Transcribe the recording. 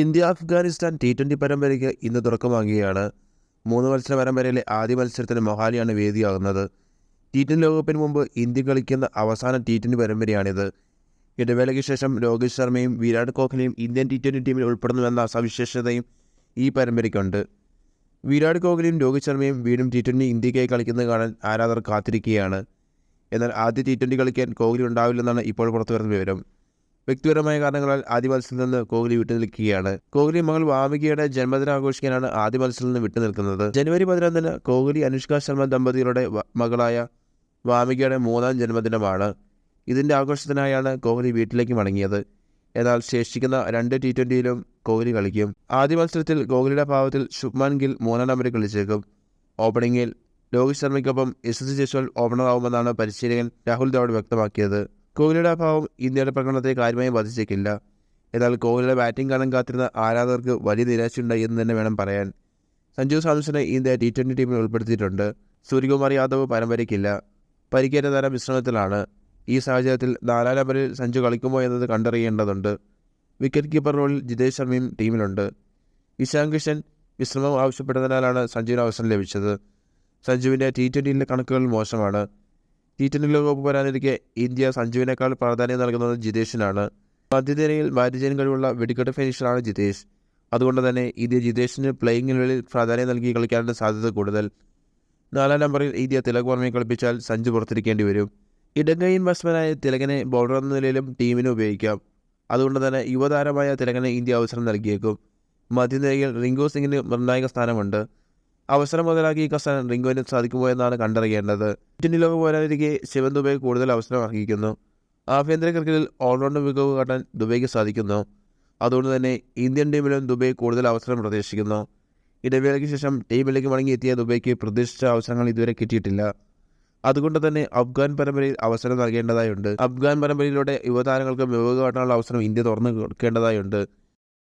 India Afghanistan T twenty പരമ്പരയ്ക്ക് ഇന്ന് തുടക്കമാകുകയാണ് മൂന്ന് മത്സര പരമ്പരയിലെ ആദ്യ മത്സരത്തിന് മൊഹാലിയാണ് വേദിയാകുന്നത്. ടി ട്വന്റി ലോകകപ്പിന് മുമ്പ് ഇന്ത്യ കളിക്കുന്ന അവസാന ടി ട്വന്റി പരമ്പരയാണിത്. ഇടവേളയ്ക്ക് ശേഷം രോഹിത് ശർമ്മയും വിരാട് കോഹ്ലിയും ഇന്ത്യൻ ടി ട്വന്റി ടീമിൽ ഉൾപ്പെടുന്നുവെന്ന സവിശേഷതയും ഈ പരമ്പരയ്ക്കുണ്ട്. വിരാട് കോഹ്ലിയും രോഹിത് ശർമ്മയും വീണ്ടും ടി ട്വന്റി ഇന്ത്യക്കായി കളിക്കുന്നത് കാണാൻ ആരാധകർ കാത്തിരിക്കുകയാണ്. എന്നാൽ ആദ്യ ടി ട്വന്റി കളിക്കാൻ കോഹ്ലി ഉണ്ടാവില്ലെന്നാണ് ഇപ്പോൾ പുറത്തുവരുന്ന വിവരം. വ്യക്തിപരമായ കാരണങ്ങളാൽ ആദ്യ മത്സരത്തിൽ നിന്ന് കോഹ്ലി വിട്ടുനിൽക്കുകയാണ് കോഹ്ലി മകൾ വാമികയുടെ ജന്മദിനം ആഘോഷിക്കാനാണ് ആദ്യ മത്സരത്തിൽ നിന്ന് വിട്ടുനിൽക്കുന്നത് ജനുവരി പതിനൊന്നിന് കോഹ്ലി അനുഷ്ക ശർമ്മ ദമ്പതികളുടെ മകളായ വാമികയുടെ മൂന്നാം ജന്മദിനമാണ്. ഇതിന്റെ ആഘോഷത്തിനായാണ് കോഹ്ലി വീട്ടിലേക്ക് മടങ്ങിയത്. എന്നാൽ ശേഷിക്കുന്ന രണ്ട് ടി ട്വന്റിയിലും കോഹ്ലി കളിക്കും. ആദ്യ മത്സരത്തിൽ കോഹ്ലിയുടെ ഭാവത്തിൽ ശുഭ്മാൻ ഗിൽ മൂന്നാം നമ്പറിൽ കളിച്ചേക്കും. ഓപ്പണിംഗിൽ രോഹിത് ശർമ്മയ്ക്കൊപ്പം എസ് ജയ്സ്വാൾ ഓപ്പണറാവുമെന്നാണ് പരിശീലകൻ രാഹുൽ ദ്രാവിഡ് വ്യക്തമാക്കിയത്. കോഹ്ലിയുടെ അഭാവം ഇന്ത്യയുടെ പ്രകടനത്തെ കാര്യമായി ബാധിച്ചേക്കില്ല എന്നാൽ കോഹ്ലിയുടെ ബാറ്റിംഗ് കാണാൻ കാത്തിരുന്ന ആരാധകർക്ക് വലിയ നിരാശയുണ്ടായി എന്ന് തന്നെ വേണം പറയാൻ. സഞ്ജു സാംസനെ ഇന്ത്യ ടി ട്വന്റി ടീമിൽ ഉൾപ്പെടുത്തിയിട്ടുണ്ട്. സൂര്യകുമാർ യാദവ് പരമ്പരയ്ക്കില്ല. പരിക്കേറ്റ താരം വിശ്രമത്തിലാണ്. ഈ സാഹചര്യത്തിൽ നാലാം നമ്പറിൽ സഞ്ജു കളിക്കുമോ എന്നത് കണ്ടറിയേണ്ടതുണ്ട്. വിക്കറ്റ് കീപ്പർ റോളിൽ ജിതേഷ് ശർമ്മയും ടീമിലുണ്ട് ഇശാൻ കിഷൻ വിശ്രമം ആവശ്യപ്പെട്ടതിനാലാണ് സഞ്ജുവിന് അവസരം ലഭിച്ചത്. സഞ്ജുവിന്റെ ടി ട്വന്റിയിലെ കണക്കുകൾ മോശമാണ്. ടി ട്വന്റി ലോകകപ്പ് വരാനിരിക്കെ ഇന്ത്യ സഞ്ജുവിനേക്കാൾ പ്രാധാന്യം നൽകുന്നത് ജിതേഷിനാണ്. മധ്യനിരയിൽ ബാറ്റ് ചെയ്യാൻ കഴിവുള്ള വെടിക്കെട്ട് ഫിനിഷറാണ് ജിതേഷ്. അതുകൊണ്ട് തന്നെ ഇന്ത്യ ജിതേഷിന് പ്ലേയിങ് പ്രാധാന്യം നൽകി കളിക്കാനുള്ള സാധ്യത കൂടുതൽ. നാലാം നമ്പറിൽ ഇന്ത്യ തിലക് വർമ്മയെ കളിപ്പിച്ചാൽ സഞ്ജു പുറത്തിരിക്കേണ്ടി വരും. ഇടങ്കൈൻ ബാറ്റ്സ്മാനായ തിലകനെ ബൗളർ എന്ന നിലയിലും ടീമിന് ഉപയോഗിക്കാം. അതുകൊണ്ട് തന്നെ യുവതാരമായ തിലകനെ ഇന്ത്യ അവസരം നൽകിയേക്കും. മധ്യനിരയിൽ റിങ്കു സിംഗിന് നിർണായക സ്ഥാനമുണ്ട്. അവസരം മുതലാക്കി കസാൻ റിങ്കുവിന് സാധിക്കുമോ എന്നാണ് കണ്ടറിയേണ്ടത്. ഇന്ത്യൻ ലോക പോരാതിരിക്കെ ശിവൻ ദുബൈ കൂടുതൽ അവസരം അർഹിക്കുന്നു ആഭ്യന്തര ക്രിക്കറ്റിൽ ഓൾറൗണ്ടർ മികവ് കാട്ടാൻ ദുബൈക്ക് സാധിക്കുന്നു. അതുകൊണ്ട് തന്നെ ഇന്ത്യൻ ടീമിലും ദുബൈ കൂടുതൽ അവസരം പ്രതീക്ഷിക്കുന്നു. ഇടവേളയ്ക്ക് ശേഷം ടീമിലേക്ക് മടങ്ങിയെത്തിയ ദുബൈക്ക് പ്രതീക്ഷിച്ച അവസരങ്ങൾ ഇതുവരെ കിട്ടിയിട്ടില്ല. അതുകൊണ്ട് തന്നെ അഫ്ഗാൻ പരമ്പരയിൽ അവസരം നൽകേണ്ടതായുണ്ട്. അഫ്ഗാൻ പരമ്പരയിലൂടെ യുവതാരങ്ങൾക്ക് മികവ് കാട്ടാനുള്ള അവസരം ഇന്ത്യ തുറന്നു കൊടുക്കേണ്ടതായുണ്ട്.